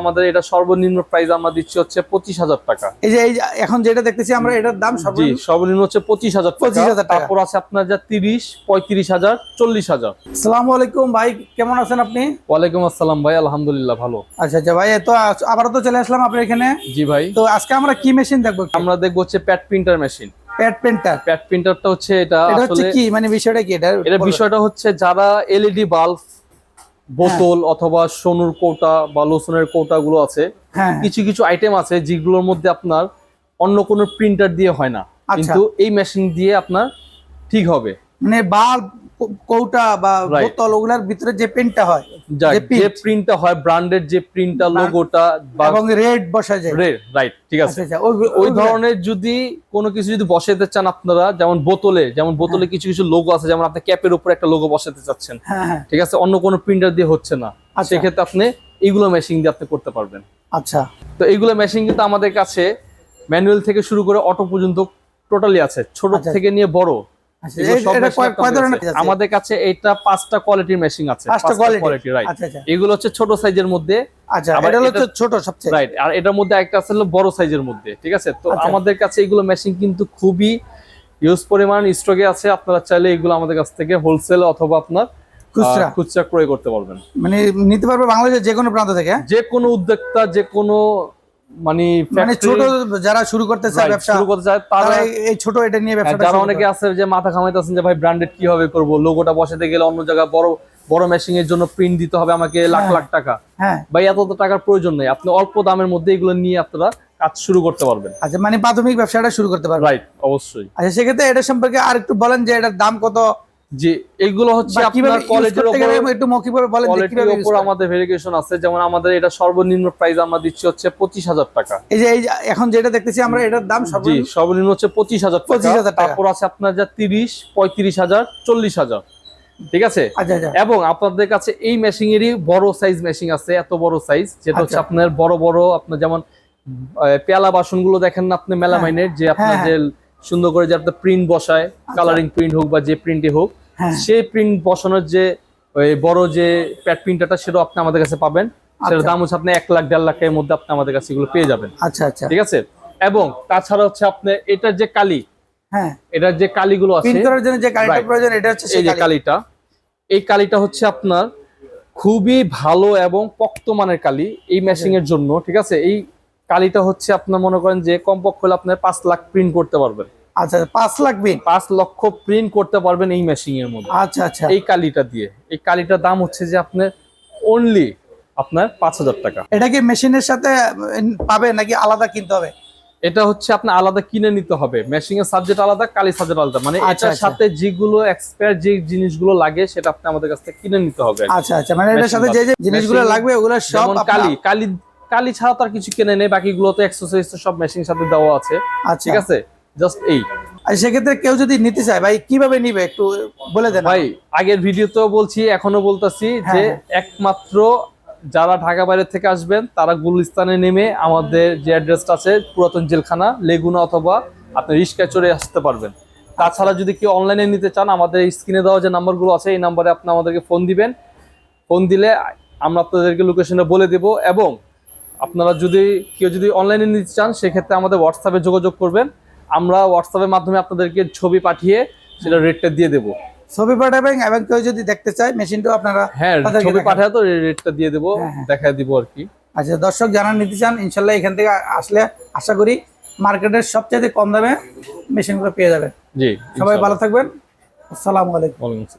আমাদের এটা সর্বনিম্ন প্রাইস আমরা দিচ্ছি হচ্ছে পঁচিশ হাজার টাকা। এই যে এখন যেটা দেখতেছি আমরা এটার দাম সর্বনিম্ন সর্বনিম্ন হচ্ছে পঁচিশ হাজার 25,000 টাকা। তারপর আছে আপনার যা তিরিশ পঁয়ত্রিশ হাজার চল্লিশ হাজার। আসসালামু আলাইকুম ভাই কেমন আছেন আপনি? ওয়ালাইকুম আসসালাম ভাই আলহামদুলিল্লাহ ভালো। আচ্ছা আচ্ছা ভাই তো আবার তো চলে আসলাম আপনার এখানে। জি ভাই। তো আজকে আমরা কি মেশিন দেখব আমরা দেখব হচ্ছে pad printer machine pad pad প্রিন্টারটা হচ্ছে এটা এটা আসলে কি? মানে বিষয়টা কি? এটা এটা বিষয়টা হচ্ছে যারা এলইডি বাল্ব বোতল অথবা সোনুর কৌটা বা লোসনের কৌটা গুলো আছে। হ্যাঁ কিছু কিছু আইটেম আছে যেগুলোর মধ্যে আপনার অন্য কোনো প্রিন্টার দিয়ে হয় না। আচ্ছা। কিন্তু এই মেশিন দিয়ে আপনার ঠিক হবে। মানে বাল্ব কৌটা বা. বোতল ওগুলার ভিতরে যে পেন্টটা হয় যে প্রিন্টটা হয় ব্র্যান্ডের যে প্রিন্টটা লোগোটা এবং রেড বসা যায়। রাইট ঠিক আছে। আচ্ছা আচ্ছা ওই ধরনের যদি কোনো কিছু যদি বসাতে চান আপনারা যেমন বোতলে যেমন বোতলে কিছু কিছু লোগো আছে যেমন আপনি ক্যাপের উপর একটা লোগো বসাতে চাচ্ছেন হ্যাঁ হ্যাঁ। ঠিক আছে? অন্য কোনো প্রিন্টার দিয়ে হচ্ছে না। আচ্ছা। সেক্ষেত্রে আপনি এইগুলো মেশিন দিয়ে আপনি করতে পারবেন। আচ্ছা। তো এইগুলো মেশিন কিন্তু আমাদের কাছে ম্যানুয়াল থেকে শুরু করে অটো পর্যন্ত টোটালি আছে। ছোট। থেকে নিয়ে বড়। আচ্ছা আমাদের কাছে। এটা পাঁচটা কোয়ালিটির আছে পাঁচটা কোয়ালিটি কোয়ালিটি রাইট আচ্ছা আচ্ছা। এগুলো হচ্ছে ছোট সাইজের মধ্যে। আচ্ছা এটা হচ্ছে ছোট সবচেয়ে। রাইট আর এটার মধ্যে একটা আছে বড় সাইজের মধ্যে ঠিক আছে? তো। আমাদের কাছে এগুলো মেশিন কিন্তু খুবই ইউজ পরিমাণ স্টকে আছে। আপনারা চাইলে এগুলো আমাদের কাছ থেকে হোলসেল অথবা আপনার খুচরা। খুচরা ক্রয় করতে পারবেন। মানে নিতে পারবে বাংলাদেশের যে কোনো প্রান্ত থেকে? যে কোনো উদ্যোক্তা যে কোনো মানে মানে ছোট যারা শুরু করতে চায় ব্যবসা শুরু করতে চায় তারা তারা এই- এই ছোট এটা নিয়ে হ্যাঁ, যারা অনেকে আছে যে মাথা খামাইতেছেন যে ভাই ব্র্যান্ডেড কীভাবে করব? লোগোটা বসাতে গেলে অন্য জায়গায় বড় বড় মেশিং এর জন্য প্রিন্ট দিতে হবে আমাকে লাখ হ্যাঁ। লাখ টাকা। হ্যাঁ। ভাই এত তো টাকার প্রয়োজন নেই। আপনি অল্প দামের মধ্যে এগুলো নিয়ে আপনারা কাজ শুরু করতে পারবেন। আচ্ছা মানে প্রাথমিক ব্যবসাটা শুরু করতে পারবে রাইট অবশ্যই। আচ্ছা সেক্ষেত্রে এটা সম্পর্কে আর একটু বলেন যে এটার দাম কত? যে এগুলো হচ্ছে আপনার করতে উপর একটু মৌখিকভাবে বলেন কীভাবে উপর আমাদের ভেরিফিকেশন আছে। যেমন আমাদের এটা সর্বনিম্ন প্রাইস আমরা দিচ্ছি হচ্ছে পঁচিশ হাজার টাকা। এই যে এখন যেটা দেখতেছি আমরা এটার দাম সর্বনিম্ন সর্বনিম্ন হচ্ছে পঁচিশ হাজার 25,000 টাকা। তারপর আছে আপনার যা তিরিশ পঁয়ত্রিশ হাজার চল্লিশ হাজার। ঠিক আছে? আচ্ছা আচ্ছা। এবং আপনাদের কাছে এই মেশিং এরই বড় সাইজ মেশিং আছে এত বড় সাইজ যেটা হচ্ছে আচ্ছা। আপনার বড় বড় আপনার যেমন পেয়ালা বাসনগুলো দেখেন না আপনি মেলামাইনের যে আপনার হ্যাঁ, যে সুন্দর করে যে আপনার প্রিন্ট বসায় কালারিং প্রিন্ট হোক বা যে প্রিন্টই হোক। হ্যাঁ সেই প্রিন্ট বসানোর যে বড় যে প্যাড প্রিন্টারটা সেটাও আপনি আমাদের কাছে পাবেন। সেটার আচ্ছা। দাম হচ্ছে আপনি এক লাখ দেড় লাখের মধ্যে আপনি আমাদের কাছে এগুলো পেয়ে যাবেন। আচ্ছা আচ্ছা। ঠিক আছে? এবং তাছাড়া হচ্ছে আপনার এটার যে কালি হ্যাঁ। এটার যে কালিগুলো আছে প্রিন্ট করার জন্য যে কালিটা প্রয়োজন এটা হচ্ছে এই যে কালিটা এই কালিটা হচ্ছে আপনার খুবই ভালো এবং পক্ত মানের কালি এই মেশিং এর জন্য ঠিক আছে? এই কালিটা হচ্ছে আপনার মনে করেন যে কমপক্ষে হলে আপনার পাঁচ লাখ প্রিন্ট করতে পারবেন। আচ্ছা পাঁচ লাখ বিন? পাঁচ লক্ষ প্রিন্ট করতে পারবেন এই মেশিং এর মধ্যে। আচ্ছা আচ্ছা। এই কালিটা দিয়ে। এই কালিটার দাম হচ্ছে যে আপনার অনলি আপনার পাঁচ হাজার টাকা। এটা কি মেশিনের সাথে পাবে নাকি আলাদা কিনতে হবে? এটা হচ্ছে আপনার আলাদা কিনে নিতে হবে। মেশিং এর সাবজেক্ট আলাদা কালি সাবজেক্ট আলাদা। মানে আচ্ছা, এটার আচ্ছা। সাথে যেগুলো এক্সপায়ার যে জিনিসগুলো লাগে সেটা আপনি আমাদের কাছ থেকে কিনে নিতে হবে আচ্ছা আচ্ছা। মানে এটার সাথে যে যে জিনিসগুলো লাগবে ওগুলো সব কালি। কালি কালি ছাড়া তো আর কিছু কিনে নেই বাকিগুলো তো এক্সারসাইজ তো সব মেশিন সাথে দেওয়া আছে। আচ্ছা। ঠিক আছে? জাস্ট এই। আর সেক্ষেত্রে কেউ যদি নিতে চায় ভাই কীভাবে নিবে? একটু বলে দেন ভাই আগের ভিডিওতেও বলছি এখনও বলতাছি হ্যাঁ, যে হ্যাঁ। একমাত্র যারা ঢাকা বাইরে থেকে আসবেন তারা গুলিস্তানে নেমে আমাদের যে অ্যাড্রেসটা আছে পুরাতন জেলখানা লেগুনা অথবা আপনি রিক্সায় চড়ে আসতে পারবেন। তাছাড়া যদি কেউ অনলাইনে নিতে চান আমাদের স্ক্রিনে দেওয়া যে নাম্বারগুলো আছে এই নাম্বারে আপনি আমাদেরকে ফোন দিবেন। ফোন দিলে আমরা আপনাদেরকে লোকেশনে বলে দেব এবং আপনারা যদি কেউ যদি অনলাইনে নিতে চান সেক্ষেত্রে আমাদের হোয়াটসঅ্যাপে যোগাযোগ করবেন। আমরা হোয়াটসঅ্যাপের মাধ্যমে আপনাদেরকে ছবি পাঠিয়ে সেটা রেটটা দিয়ে দেবো। ছবি পাঠাবেন এবং কেউ যদি দেখতে চায় মেশিনটাও আপনারা হ্যাঁ ছবি। পাঠায় তো রেটটা দিয়ে দেবো হ্যাঁ, হ্যাঁ। দেখায় দিব আর কি। আচ্ছা দর্শক যারা নিতে চান ইনশাল্লাহ এখান থেকে আসলে আশা করি মার্কেটের সবচেয়ে কম দামে মেশিনগুলো পেয়ে যাবেন। জি সবাই ভালো থাকবেন। আসসালামু আলাইকুম।